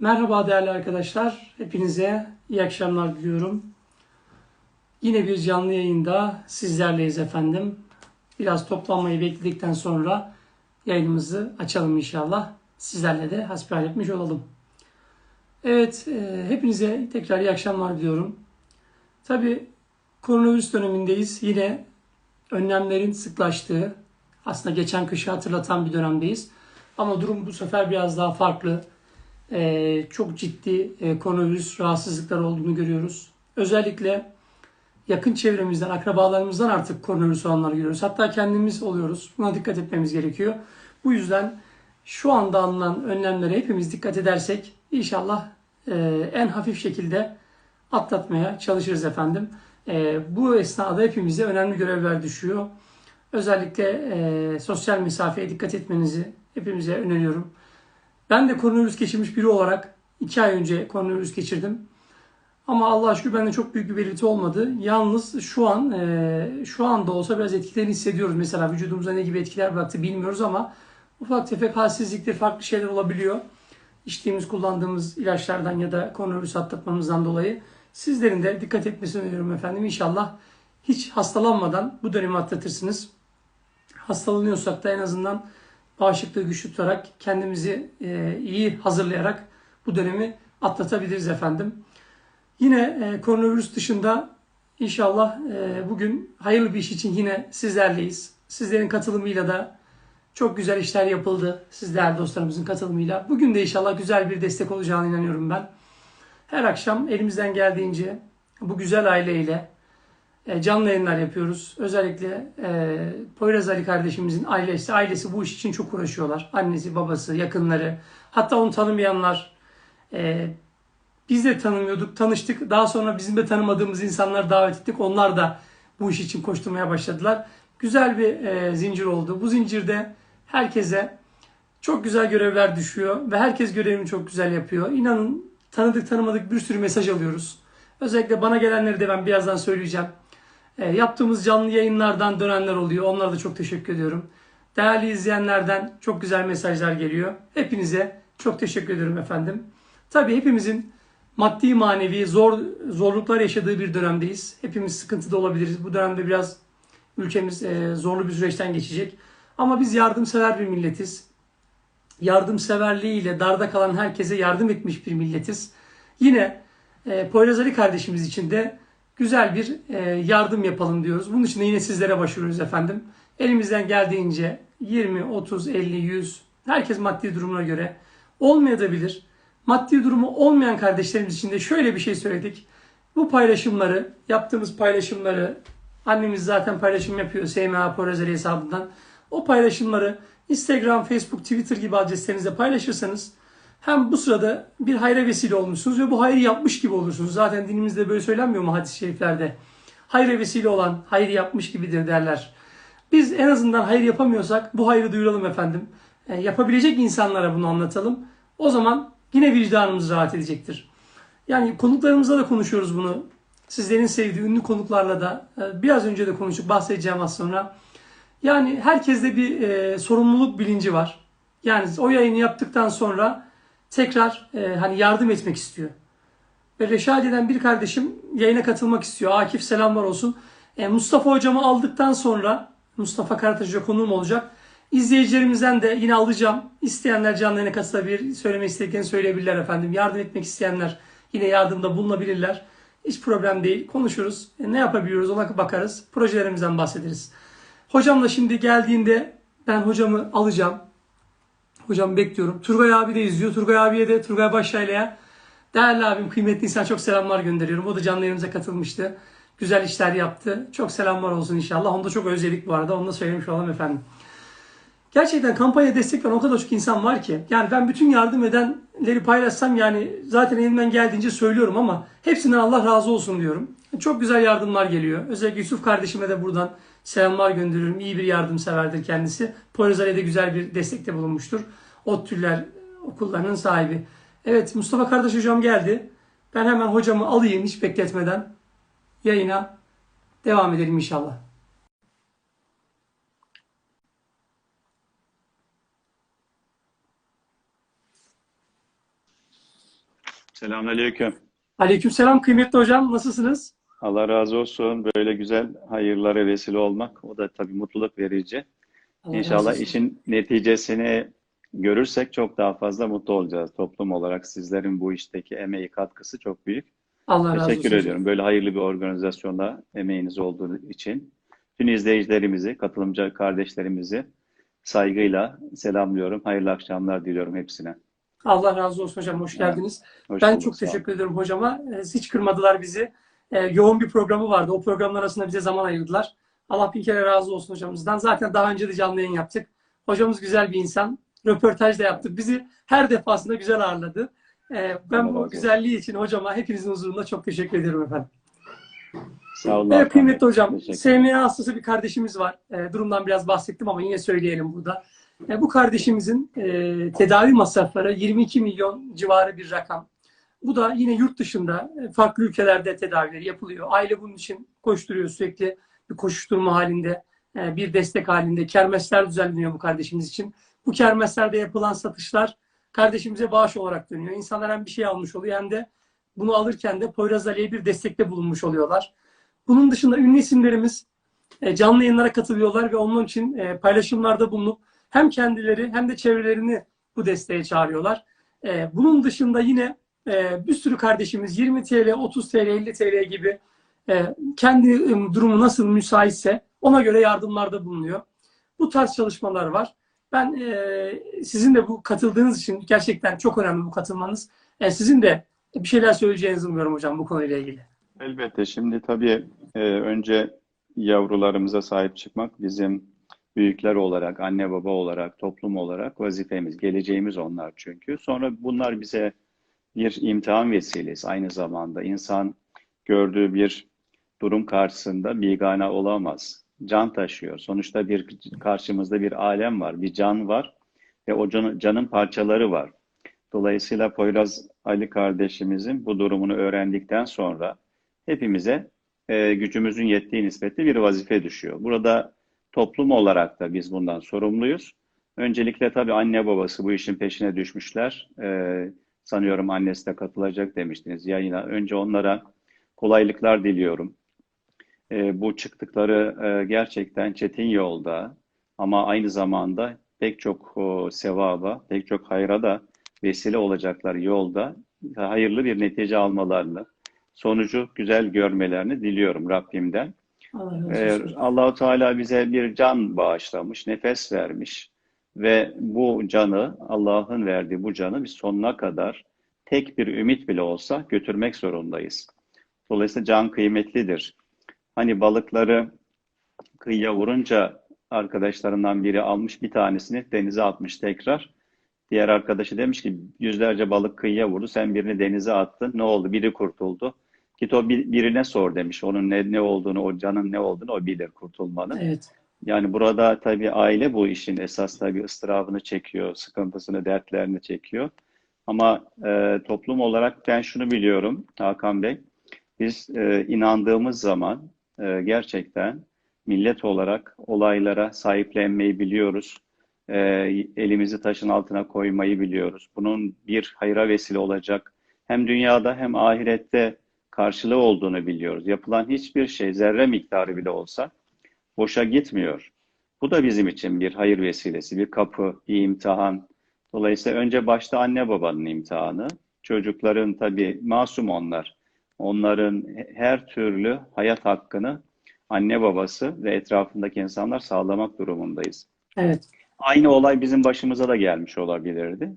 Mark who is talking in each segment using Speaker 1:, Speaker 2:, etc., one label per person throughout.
Speaker 1: Merhaba değerli arkadaşlar. Hepinize iyi akşamlar diliyorum. Yine bir canlı yayında sizlerleyiz efendim. Biraz toplanmayı bekledikten sonra yayınımızı açalım inşallah. Sizlerle de hasbihal etmiş olalım. Evet, e, hepinize tekrar iyi akşamlar diliyorum. Tabi koronavirüs dönemindeyiz. Yine önlemlerin sıklaştığı, aslında geçen kışı hatırlatan bir dönemdeyiz. Ama durum bu sefer biraz daha farklı. Ee, çok ciddi e, koronavirüs rahatsızlıklar olduğunu görüyoruz. Özellikle yakın çevremizden, akrabalarımızdan artık koronavirüs olanları görüyoruz. Hatta kendimiz oluyoruz. Buna dikkat etmemiz gerekiyor. Bu yüzden şu anda alınan önlemlere hepimiz dikkat edersek inşallah e, en hafif şekilde atlatmaya çalışırız efendim. E, bu esnada hepimize önemli görevler düşüyor. Özellikle sosyal mesafeye dikkat etmenizi hepimize öneriyorum. Ben de koronavirüs geçirmiş biri olarak 2 ay önce koronavirüs geçirdim. Ama Allah'a şükür bende çok büyük bir belirti olmadı. Yalnız şu an e, şu anda olsa biraz etkilerini hissediyoruz. Mesela vücudumuza ne gibi etkiler bıraktı bilmiyoruz ama ufak tefek halsizlikler, farklı şeyler olabiliyor. İçtiğimiz, kullandığımız ilaçlardan ya da koronavirüs atlatmamızdan dolayı sizlerin de dikkat etmesini öneriyorum efendim. İnşallah hiç hastalanmadan bu dönemi atlatırsınız. Hastalanıyorsak da en azından bağışıklığı güçlü tutarak kendimizi e, iyi hazırlayarak bu dönemi atlatabiliriz efendim. Yine e, koronavirüs dışında inşallah e, bugün hayırlı bir iş için yine sizlerleyiz. Sizlerin katılımıyla da çok güzel işler yapıldı. Sizler dostlarımızın katılımıyla. Bugün de inşallah güzel bir destek olacağına inanıyorum ben. Her akşam elimizden geldiğince bu güzel aileyle canlı yayınlar yapıyoruz. Özellikle e, Poyraz Ali kardeşimizin ailesi, ailesi bu iş için çok uğraşıyorlar. Annesi, babası, yakınları, hatta onu tanımayanlar. E, biz de tanımıyorduk, tanıştık. Daha sonra bizim de tanımadığımız insanlar davet ettik. Onlar da bu iş için koşturmaya başladılar. Güzel bir e, zincir oldu. Bu zincirde herkese çok güzel görevler düşüyor ve herkes görevini çok güzel yapıyor. İnanın tanıdık tanımadık bir sürü mesaj alıyoruz. Özellikle bana gelenleri de ben birazdan söyleyeceğim. E, yaptığımız canlı yayınlardan dönenler oluyor. Onlara da çok teşekkür ediyorum. Değerli izleyenlerden çok güzel mesajlar geliyor. Hepinize çok teşekkür ediyorum efendim. Tabii hepimizin maddi manevi zor zorluklar yaşadığı bir dönemdeyiz. Hepimiz sıkıntıda olabiliriz. Bu dönemde biraz ülkemiz e, zorlu bir süreçten geçecek. Ama biz yardımsever bir milletiz. Yardımseverliğiyle darda kalan herkese yardım etmiş bir milletiz. Yine e, Poyraz Ali kardeşimiz için de güzel bir e, yardım yapalım diyoruz. Bunun için de yine sizlere başvuruyoruz efendim. Elimizden geldiğince 20, 30, 50, 100 herkes maddi durumuna göre olmayabilir. Maddi durumu olmayan kardeşlerimiz için de şöyle bir şey söyledik. Bu paylaşımları, yaptığımız paylaşımları annemiz zaten paylaşım yapıyor SMA Porazeli hesabından. O paylaşımları Instagram, Facebook, Twitter gibi adreslerinizde paylaşırsanız hem bu sırada bir hayra vesile olmuşsunuz ve bu hayrı yapmış gibi olursunuz. Zaten dinimizde böyle söylenmiyor mu hadis-i şeriflerde? Hayra vesile olan hayır yapmış gibidir derler. Biz en azından hayır yapamıyorsak bu hayrı duyuralım efendim. E, yapabilecek insanlara bunu anlatalım. O zaman yine vicdanımız rahat edecektir. Yani konuklarımızla da konuşuyoruz bunu. Sizlerin sevdiği ünlü konuklarla da e, biraz önce de konuşup bahsedeceğim az sonra. Yani herkeste bir e, sorumluluk bilinci var. Yani o yayını yaptıktan sonra tekrar e, hani yardım etmek istiyor. Ve Reşadiye'den bir kardeşim yayına katılmak istiyor. Akif selamlar olsun. E, Mustafa hocamı aldıktan sonra Mustafa Karataş Hoca konuğum olacak. İzleyicilerimizden de yine alacağım. İsteyenler canlı yayına katılabilir. Söylemek istediklerini söyleyebilirler efendim. Yardım etmek isteyenler yine yardımda bulunabilirler. Hiç problem değil. Konuşuruz. E, ne yapabiliyoruz ona bakarız. Projelerimizden bahsederiz. Hocam da şimdi geldiğinde ben hocamı alacağım. Hocam bekliyorum. Turgay abi de izliyor. Turgay abiye de Turgay Başyaylı'ya değerli abim, kıymetli insan çok selamlar gönderiyorum. O da canlı yayınımıza katılmıştı. Güzel işler yaptı. Çok selamlar olsun inşallah. Onu da çok özledik bu arada. Onu da söylemiş olalım efendim. Gerçekten kampanya destek veren o kadar çok insan var ki. Yani ben bütün yardım edenleri paylaşsam yani zaten elimden geldiğince söylüyorum ama hepsinden Allah razı olsun diyorum. Çok güzel yardımlar geliyor. Özellikle Yusuf kardeşime de buradan selamlar gönderiyorum. İyi bir yardımseverdir kendisi. Poyrazale'de güzel bir destekte bulunmuştur. Ottüller okullarının sahibi. Evet Mustafa kardeş hocam geldi. Ben hemen hocamı alayım hiç bekletmeden. Yayına devam edelim inşallah.
Speaker 2: Selamünaleyküm.
Speaker 1: Aleykümselam kıymetli hocam. Nasılsınız?
Speaker 2: Allah razı olsun. Böyle güzel hayırlara vesile olmak. O da tabii mutluluk verici.
Speaker 1: Allah razı
Speaker 2: İnşallah işin neticesini görürsek çok daha fazla mutlu olacağız. Toplum olarak sizlerin bu işteki emeği katkısı çok büyük.
Speaker 1: Allah razı
Speaker 2: Teşekkür
Speaker 1: olsun.
Speaker 2: ediyorum. Böyle hayırlı bir organizasyonda emeğiniz olduğu için. Tüm izleyicilerimizi, katılımcı kardeşlerimizi saygıyla selamlıyorum. Hayırlı akşamlar diliyorum hepsine.
Speaker 1: Allah razı olsun hocam. Hoş geldiniz.
Speaker 2: Hoş
Speaker 1: ben
Speaker 2: bulduk,
Speaker 1: çok teşekkür ederim hocama. Ee, Hiç kırmadılar bizi. Ee, yoğun bir programı vardı. O programın arasında bize zaman ayırdılar. Allah bin kere razı olsun hocamızdan. Zaten daha önce de canlı yayın yaptık. Hocamız güzel bir insan. Röportaj da yaptık. Bizi her defasında güzel ağırladı. Ee, ben bu güzelliği için hocama hepinizin huzurunda çok teşekkür ederim efendim.
Speaker 2: Sağ olun.
Speaker 1: Evet
Speaker 2: Hakan
Speaker 1: kıymetli hocam, SMA hastası bir kardeşimiz var. E, durumdan biraz bahsettim ama yine söyleyelim burada. E, bu kardeşimizin e, tedavi masrafları 22 milyon civarı bir rakam. Bu da yine yurt dışında e, farklı ülkelerde tedavileri yapılıyor. Aile bunun için koşturuyor sürekli bir koşuşturma halinde, e, bir destek halinde. Kermesler düzenleniyor bu kardeşimiz için. Bu kermeslerde yapılan satışlar kardeşimize bağış olarak dönüyor. İnsanlar hem bir şey almış oluyor hem de bunu alırken de Poyraz Ali'ye bir destekte bulunmuş oluyorlar. Bunun dışında ünlü isimlerimiz e, canlı yayınlara katılıyorlar ve onun için paylaşımlarda bulunup hem kendileri hem de çevrelerini bu desteğe çağırıyorlar. Bunun dışında yine e, bir sürü kardeşimiz 20 TL, 30 TL, 50 TL gibi e, kendi durumu nasıl müsaitse ona göre yardımlarda bulunuyor. Bu tarz çalışmalar var. Ben e, sizin de bu katıldığınız için gerçekten çok önemli bu katılmanız. E, Sizin de bir şeyler söyleyeceğinizi umuyorum hocam bu konuyla ilgili.
Speaker 2: Elbette. Şimdi tabii e, önce yavrularımıza sahip çıkmak bizim büyükler olarak, anne baba olarak, toplum olarak vazifemiz. Geleceğimiz onlar çünkü. Sonra bunlar bize bir imtihan vesilesi aynı zamanda. İnsan gördüğü bir durum karşısında bigane olamaz. Can taşıyor. Sonuçta bir karşımızda bir alem var, bir can var ve o canın, canın parçaları var. Dolayısıyla Poyraz Ali kardeşimizin bu durumunu öğrendikten sonra hepimize e, gücümüzün yettiği nispette bir vazife düşüyor. Burada toplum olarak da biz bundan sorumluyuz. Öncelikle tabii anne babası bu işin peşine düşmüşler. E, sanıyorum annesi de katılacak demiştiniz yayına. Önce onlara kolaylıklar diliyorum. E, bu çıktıkları e, gerçekten çetin yolda ama aynı zamanda pek çok o, sevaba, pek çok hayra da vesile olacaklar yolda hayırlı bir netice almalarını, sonucu güzel görmelerini diliyorum Rabbimden.
Speaker 1: Allah
Speaker 2: Ee. Allahu Teala bize bir can bağışlamış, nefes vermiş ve bu canı, Allah'ın verdiği bu canı biz sonuna kadar tek bir ümit bile olsa götürmek zorundayız. Dolayısıyla can kıymetlidir. Hani balıkları kıyıya vurunca arkadaşlarından biri almış bir tanesini denize atmış tekrar. Diğer arkadaşı demiş ki yüzlerce balık kıyıya vurdu. Sen birini denize attın. Ne oldu? Biri kurtuldu. Git o bir- birine sor demiş. Onun ne, ne olduğunu, o canın ne olduğunu o bilir kurtulmanın.
Speaker 1: Evet.
Speaker 2: Yani burada tabii aile bu işin esas tabii ıstırabını çekiyor, sıkıntısını, dertlerini çekiyor. Ama e, toplum olarak ben şunu biliyorum Hakan Bey. Biz e, inandığımız zaman e, gerçekten millet olarak olaylara sahiplenmeyi biliyoruz. E, elimizi taşın altına koymayı biliyoruz. Bunun bir hayra vesile olacak hem dünyada hem ahirette karşılığı olduğunu biliyoruz. Yapılan hiçbir şey zerre miktarı bile olsa boşa gitmiyor. Bu da bizim için bir hayır vesilesi, bir kapı, bir imtihan. Dolayısıyla önce başta anne babanın imtihanı. Çocukların tabii masum onlar. Onların her türlü hayat hakkını anne babası ve etrafındaki insanlar sağlamak durumundayız.
Speaker 1: Evet.
Speaker 2: Aynı olay bizim başımıza da gelmiş olabilirdi.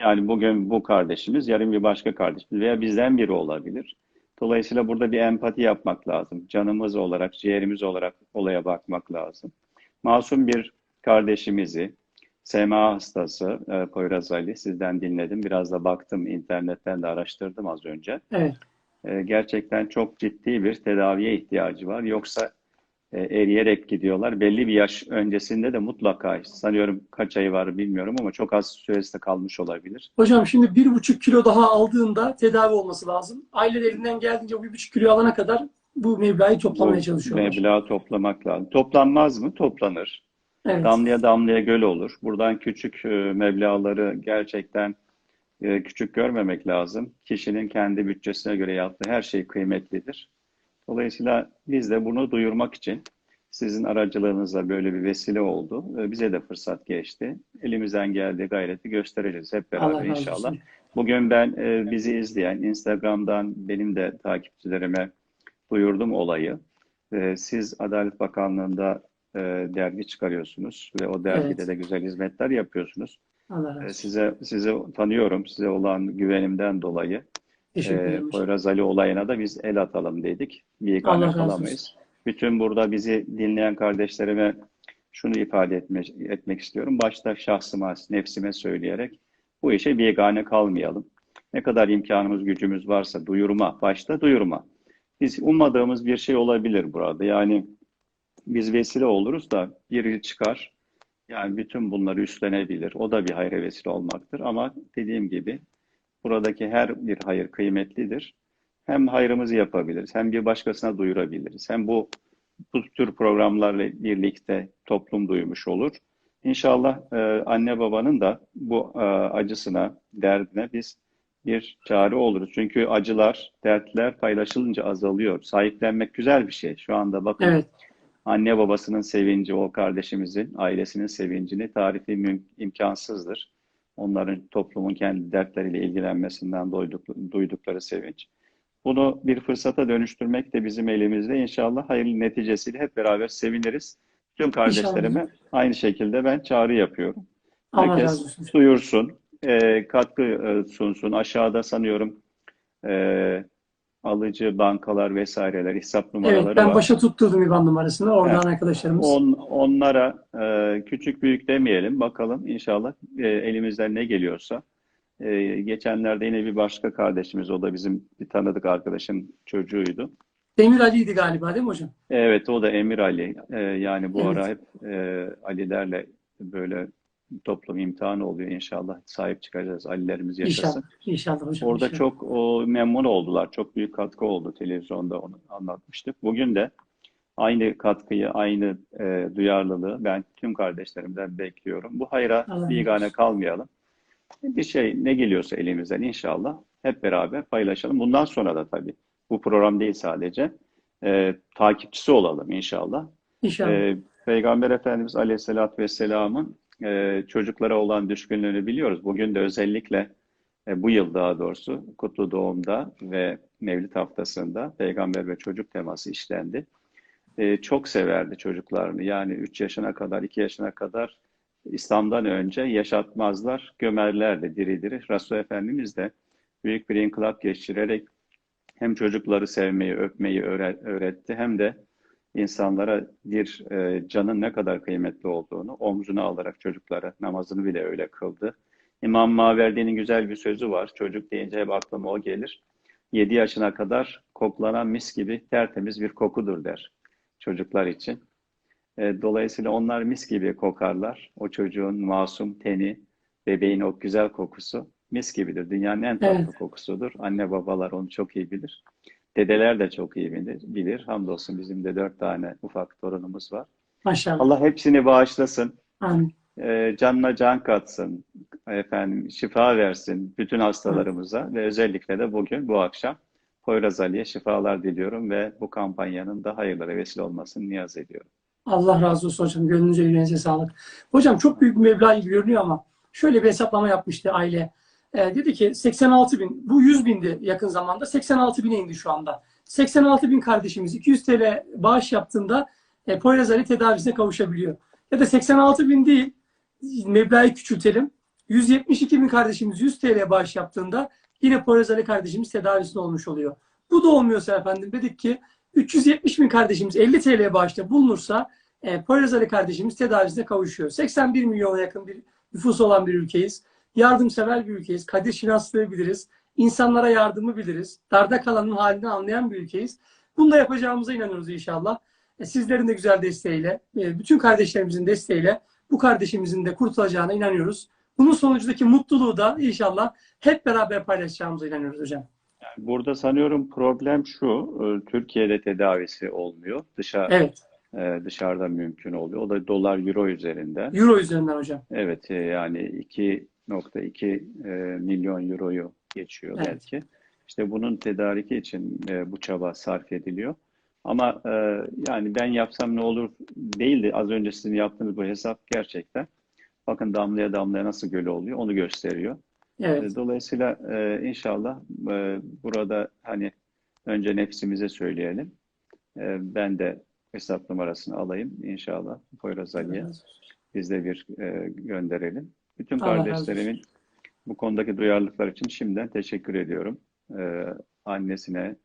Speaker 2: Yani bugün bu kardeşimiz, yarın bir başka kardeşimiz veya bizden biri olabilir. Dolayısıyla burada bir empati yapmak lazım. Canımız olarak, ciğerimiz olarak olaya bakmak lazım. Masum bir kardeşimizi, SMA hastası e, Poyraz Ali, sizden dinledim. Biraz da baktım, internetten de araştırdım az önce.
Speaker 1: Evet.
Speaker 2: E, gerçekten çok ciddi bir tedaviye ihtiyacı var. Yoksa eriyerek gidiyorlar. Belli bir yaş öncesinde de mutlaka, sanıyorum kaç ayı var bilmiyorum ama çok az süresi kalmış olabilir.
Speaker 1: Hocam şimdi bir buçuk kilo daha aldığında tedavi olması lazım. Ailelerinden geldiğince bir buçuk kilo alana kadar bu meblağı toplamaya
Speaker 2: Bu
Speaker 1: çalışıyorlar.
Speaker 2: Meblağı toplamak lazım. Toplanmaz mı? Toplanır.
Speaker 1: Evet.
Speaker 2: Damlaya damlaya göl olur. Buradan küçük e, meblağları gerçekten e, küçük görmemek lazım. Kişinin kendi bütçesine göre yaptığı her şey kıymetlidir. Dolayısıyla biz de bunu duyurmak için sizin aracılığınızla böyle bir vesile oldu. E, Bize de fırsat geçti. Elimizden geldiği gayreti göstereceğiz hep
Speaker 1: Allah
Speaker 2: beraber
Speaker 1: razı
Speaker 2: inşallah.
Speaker 1: olsun.
Speaker 2: Bugün ben e, bizi izleyen Instagram'dan benim de takipçilerime duyurdum olayı. E, siz Adalet Bakanlığı'nda e, dergi çıkarıyorsunuz ve o dergide
Speaker 1: Evet.
Speaker 2: de güzel hizmetler yapıyorsunuz.
Speaker 1: Allah razı
Speaker 2: E,
Speaker 1: olsun.
Speaker 2: size size tanıyorum. Size olan güvenimden dolayı e. Poyraz Ali olayına da biz el atalım dedik. Bir
Speaker 1: razı
Speaker 2: kalamayız. Bütün burada bizi dinleyen kardeşlerime şunu ifade etme, etmek istiyorum. Başta şahsıma, nefsime söyleyerek bu işe bir yegane kalmayalım. Ne kadar imkanımız, gücümüz varsa duyurma, başta duyurma. Biz ummadığımız bir şey olabilir burada. Yani biz vesile oluruz da biri çıkar. Yani bütün bunları üstlenebilir. O da bir hayra vesile olmaktır. Ama dediğim gibi buradaki her bir hayır kıymetlidir. Hem hayrımızı yapabiliriz, hem bir başkasına duyurabiliriz. Hem bu bu tür programlarla birlikte toplum duymuş olur. İnşallah e, anne babanın da bu e, acısına, derdine biz bir çare oluruz. Çünkü acılar, dertler paylaşılınca azalıyor. Sahiplenmek güzel bir şey. Şu anda bakın
Speaker 1: Evet.
Speaker 2: anne babasının sevinci, o kardeşimizin, ailesinin sevincini tarifi imkansızdır. Onların toplumun kendi dertleriyle ilgilenmesinden duyduk, duydukları sevinç. Bunu bir fırsata dönüştürmek de bizim elimizde. İnşallah hayırlı neticesiyle hep beraber seviniriz. Tüm kardeşlerime aynı şekilde ben çağrı yapıyorum.
Speaker 1: Allah
Speaker 2: Herkes duyursun, e, katkı e, sunsun. Aşağıda sanıyorum e, alıcı bankalar vesaireler, hesap numaraları
Speaker 1: Evet, ben
Speaker 2: var.
Speaker 1: başa tutturdum IBAN numarasını. Oradan
Speaker 2: Evet.
Speaker 1: arkadaşlarımız.
Speaker 2: On, onlara e, küçük büyük demeyelim. Bakalım inşallah e, elimizden ne geliyorsa. E, geçenlerde yine bir başka kardeşimiz, o da bizim bir tanıdık arkadaşın çocuğuydu.
Speaker 1: Demir Ali'ydi galiba değil mi hocam?
Speaker 2: Evet, o da Emir Ali. E, yani bu
Speaker 1: Evet.
Speaker 2: ara hep e, Alilerle böyle toplum imtihanı oluyor. İnşallah sahip çıkacağız. Alilerimiz yaşasın.
Speaker 1: İnşallah. İnşallah hocam.
Speaker 2: Orada
Speaker 1: inşallah.
Speaker 2: çok o, memnun oldular. Çok büyük katkı oldu. Televizyonda onu anlatmıştık. Bugün de aynı katkıyı, aynı e, duyarlılığı ben tüm kardeşlerimden bekliyorum. Bu hayra
Speaker 1: Allah
Speaker 2: bir
Speaker 1: razı
Speaker 2: gane
Speaker 1: olsun.
Speaker 2: kalmayalım. Bir şey ne geliyorsa elimizden inşallah hep beraber paylaşalım. Bundan sonra da tabii bu program değil sadece e, takipçisi olalım inşallah.
Speaker 1: İnşallah.
Speaker 2: Ee, Peygamber Efendimiz Aleyhisselatü Vesselam'ın e, çocuklara olan düşkünlüğünü biliyoruz. Bugün de özellikle e, bu yıl daha doğrusu Kutlu Doğum'da ve Mevlid haftasında peygamber ve çocuk teması işlendi. E, çok severdi çocuklarını. Yani 3 yaşına kadar, 2 yaşına kadar İslam'dan önce yaşatmazlar, gömerlerdi diri diri. Resul Efendimiz de büyük bir inkılap geçirerek hem çocukları sevmeyi, öpmeyi öğre- öğretti hem de insanlara bir e, canın ne kadar kıymetli olduğunu omzuna alarak çocuklara namazını bile öyle kıldı. İmam Maverdi'nin güzel bir sözü var. Çocuk deyince hep aklıma o gelir. 7 yaşına kadar koklanan mis gibi tertemiz bir kokudur der çocuklar için. E, dolayısıyla onlar mis gibi kokarlar. O çocuğun masum teni, bebeğin o güzel kokusu mis gibidir. Dünyanın en tatlı
Speaker 1: Evet.
Speaker 2: kokusudur. Anne babalar onu çok iyi bilir. Dedeler de çok iyi bilir. bilir. Hamdolsun bizim de dört tane ufak torunumuz var.
Speaker 1: Maşallah.
Speaker 2: Allah hepsini bağışlasın.
Speaker 1: Amin.
Speaker 2: E, canına can katsın. Efendim şifa versin bütün hastalarımıza ve özellikle de bugün bu akşam Poyraz Ali'ye şifalar diliyorum ve bu kampanyanın da hayırlara vesile olmasını niyaz ediyorum.
Speaker 1: Allah razı olsun hocam. Gönlünüze yüreğinize sağlık. Hocam çok büyük bir meblağ gibi görünüyor ama şöyle bir hesaplama yapmıştı aile. Ee, dedi ki 86 bin, bu 100 bindi yakın zamanda. 86 bine indi şu anda. 86 bin kardeşimiz 200 TL bağış yaptığında e, Poyraz Ali tedavisine kavuşabiliyor. Ya da 86 bin değil, meblağı küçültelim. 172 bin kardeşimiz 100 TL bağış yaptığında yine Poyraz Ali kardeşimiz tedavisine olmuş oluyor. Bu da olmuyorsa efendim dedik ki 370 bin kardeşimiz 50 TL bağışta bulunursa e, Poyraz Ali kardeşimiz tedavisine kavuşuyor. 81 milyona yakın bir nüfus olan bir ülkeyiz. Yardımsever bir ülkeyiz. Kadir şinaslığı biliriz. İnsanlara yardımı biliriz. Darda kalanın halini anlayan bir ülkeyiz. Bunu da yapacağımıza inanıyoruz inşallah. E, sizlerin de güzel desteğiyle, e, bütün kardeşlerimizin desteğiyle bu kardeşimizin de kurtulacağına inanıyoruz. Bunun sonucundaki mutluluğu da inşallah hep beraber paylaşacağımıza inanıyoruz hocam.
Speaker 2: Burada sanıyorum problem şu, e, Türkiye'de tedavisi olmuyor. Dışa,
Speaker 1: Evet.
Speaker 2: e, dışarıda mümkün oluyor. O da dolar euro üzerinden.
Speaker 1: Euro üzerinden hocam.
Speaker 2: Evet yani iki 1.2 e, milyon euroyu geçiyor
Speaker 1: Evet.
Speaker 2: belki. İşte bunun tedariki için e, bu çaba sarf ediliyor. Ama e, yani ben yapsam ne olur değildi. Az önce sizin yaptığınız bu hesap gerçekten. Bakın damlaya damlaya nasıl göl oluyor onu gösteriyor.
Speaker 1: Evet.
Speaker 2: Dolayısıyla e, inşallah e, burada hani önce nefsimize söyleyelim. E, ben de hesap numarasını alayım inşallah Poyraz Ali'ye. Biz de bir e, gönderelim. Bütün
Speaker 1: Allah razı
Speaker 2: kardeşlerimin bu konudaki duyarlılıklar için şimdiden teşekkür ediyorum. E, annesine,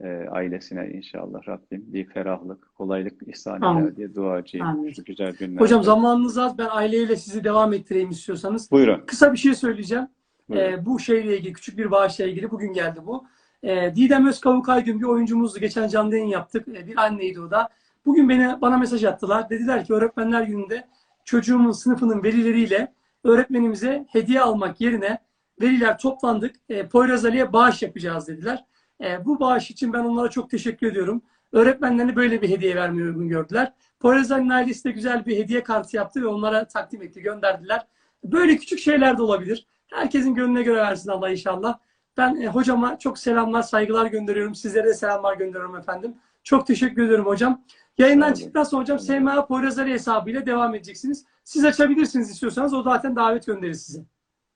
Speaker 2: e, ailesine inşallah Rabbim bir ferahlık, kolaylık ihsan eder diye duacıyım.
Speaker 1: Amin.
Speaker 2: Şu güzel günlerde.
Speaker 1: Hocam zamanınız az. Ben aileyle sizi devam ettireyim istiyorsanız.
Speaker 2: Buyurun.
Speaker 1: Kısa bir şey söyleyeceğim.
Speaker 2: buyurun.
Speaker 1: Ee, bu şeyle ilgili, küçük bir bağışla ilgili bugün geldi bu. Ee, Didem Özkavuk Aygün bir oyuncumuzdu. Geçen canlı yayın yaptık. Ee, bir anneydi o da. Bugün beni bana mesaj attılar. Dediler ki öğretmenler gününde çocuğumun sınıfının velileriyle öğretmenimize hediye almak yerine veliler toplandık. E, Poyraz Ali'ye bağış yapacağız dediler. E, bu bağış için ben onlara çok teşekkür ediyorum. Öğretmenlerine böyle bir hediye vermeyi uygun gördüler. Poyraz Ali'nin ailesi de güzel bir hediye kartı yaptı ve onlara takdim etti, gönderdiler. Böyle küçük şeyler de olabilir. Herkesin gönlüne göre versin Allah inşallah. Ben e, hocama çok selamlar, saygılar gönderiyorum. Sizlere de selamlar gönderiyorum efendim. Çok teşekkür ediyorum hocam. Yayından çıktıktan sonra hocam. SMA Poyraz Ali hesabıyla devam edeceksiniz. Siz açabilirsiniz istiyorsanız. O zaten davet gönderir size.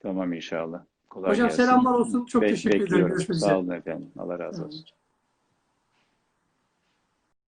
Speaker 2: Tamam inşallah. Kolay
Speaker 1: Hocam
Speaker 2: gelsin.
Speaker 1: selamlar olsun. Çok
Speaker 2: Be-
Speaker 1: teşekkür ederim. Görüşmek
Speaker 2: Sağ olun efendim. Allah razı olsun.